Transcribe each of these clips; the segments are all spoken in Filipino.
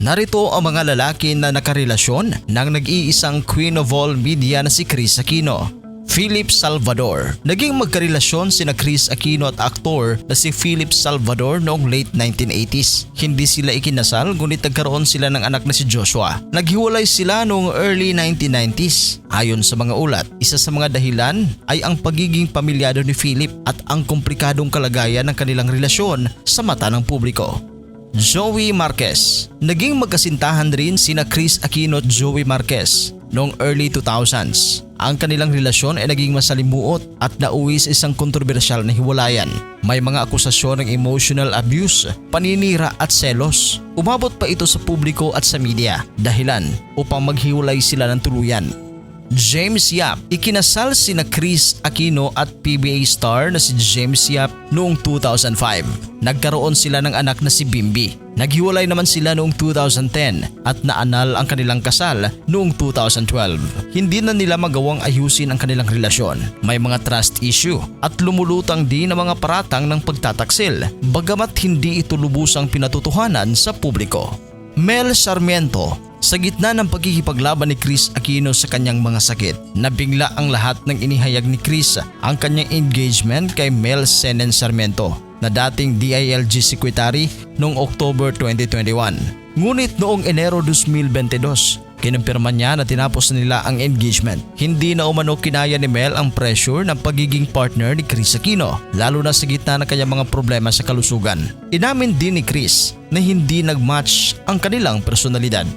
Narito ang mga lalaki na nakarelasyon ng nag-iisang queen of all media na si Chris Aquino. Philip Salvador. Naging magkarelasyon sina Chris Aquino at aktor na si Philip Salvador noong late 1980s. Hindi sila ikinasal ngunit nagkaroon sila ng anak na si Joshua. Naghiwalay sila noong early 1990s. Ayon sa mga ulat, isa sa mga dahilan ay ang pagiging pamilyado ni Philip at ang komplikadong kalagayan ng kanilang relasyon sa mata ng publiko. Joey Marquez. Naging magkasintahan rin sina Chris Aquino at Joey Marquez noong early 2000s. Ang kanilang relasyon ay naging masalimuot at nauwi sa isang kontrobersyal na hiwalayan. May mga akusasyon ng emotional abuse, paninira at selos. Umabot pa ito sa publiko at sa media dahilan upang maghiwalay sila ng tuluyan. James Yap. Ikinasal sina Chris Aquino at PBA star na si James Yap noong 2005. Nagkaroon sila ng anak na si Bimbi. Naghiwalay naman sila noong 2010 at naanal ang kanilang kasal noong 2012. Hindi na nila magawang ayusin ang kanilang relasyon. May mga trust issue at lumulutang din ang mga paratang ng pagtataksil bagamat hindi ito lubusang pinatutuhanan sa publiko. Mel Sarmiento sa gitna ng pagkikipaglaban ni Chris Aquino sa kanyang mga sakit, nabigla ang lahat ng inihayag ni Chris ang kanyang engagement kay Mel Senen Sarmiento na dating DILG Secretary noong October 2021. Ngunit noong Enero 2022, Kinumpirma niya na tinapos na nila ang engagement. Hindi na umano kinaya ni Mel ang pressure ng pagiging partner ni Chris Aquino, lalo na sa gitna ng kanyang mga problema sa kalusugan. Inamin din ni Chris na hindi nagmatch ang kanilang personalidad.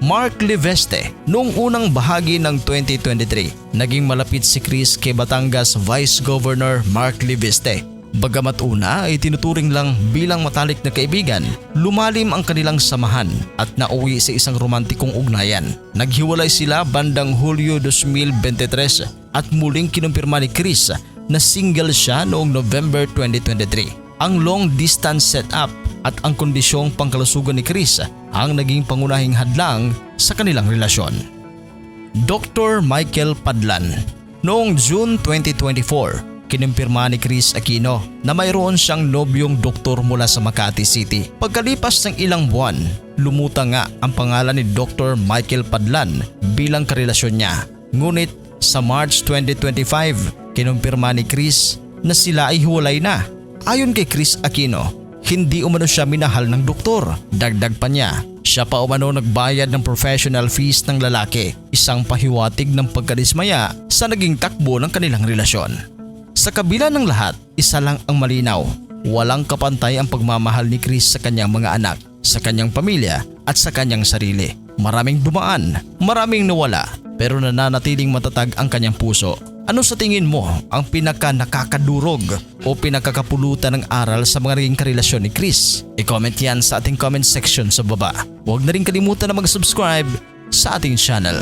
Mark Leveste noong unang bahagi ng 2023, naging malapit si Chris kay Batangas Vice Governor Mark Leveste Bagamat una ay tinuturing lang bilang matalik na kaibigan, lumalim ang kanilang samahan at nauwi sa isang romantikong ugnayan. Naghiwalay sila bandang Hulyo 2023 at muling kinumpirma ni Chris na single siya noong November 2023. Ang long distance setup at ang kondisyong pangkalusugan ni Chris ang naging pangunahing hadlang sa kanilang relasyon. Dr. Michael Padlan Noong June 2024, Kinimpirma ni Chris Aquino na mayroon siyang nobyong doktor mula sa Makati City. Pagkalipas ng ilang buwan, lumutang nga ang pangalan ni Dr. Michael Padlan bilang karelasyon niya. Ngunit sa March 2025, kinumpirma ni Chris na sila ay hiwalay na. Ayon kay Chris Aquino, hindi umano siya minahal ng doktor. Dagdag pa niya, siya pa umano nagbayad ng professional fees ng lalaki, isang pahiwatig ng pagkadismaya sa naging takbo ng kanilang relasyon. Sa kabila ng lahat, isa lang ang malinaw. Walang kapantay ang pagmamahal ni Chris sa kanyang mga anak, sa kanyang pamilya at sa kanyang sarili. Maraming dumaan, maraming nawala, pero nananatiling matatag ang kanyang puso. Ano sa tingin mo ang pinaka nakakadurog o pinakakapulutan ng aral sa mga naging karelasyon ni Chris? I-comment yan sa ating comment section sa baba. Huwag na rin kalimutan na mag-subscribe sa ating channel.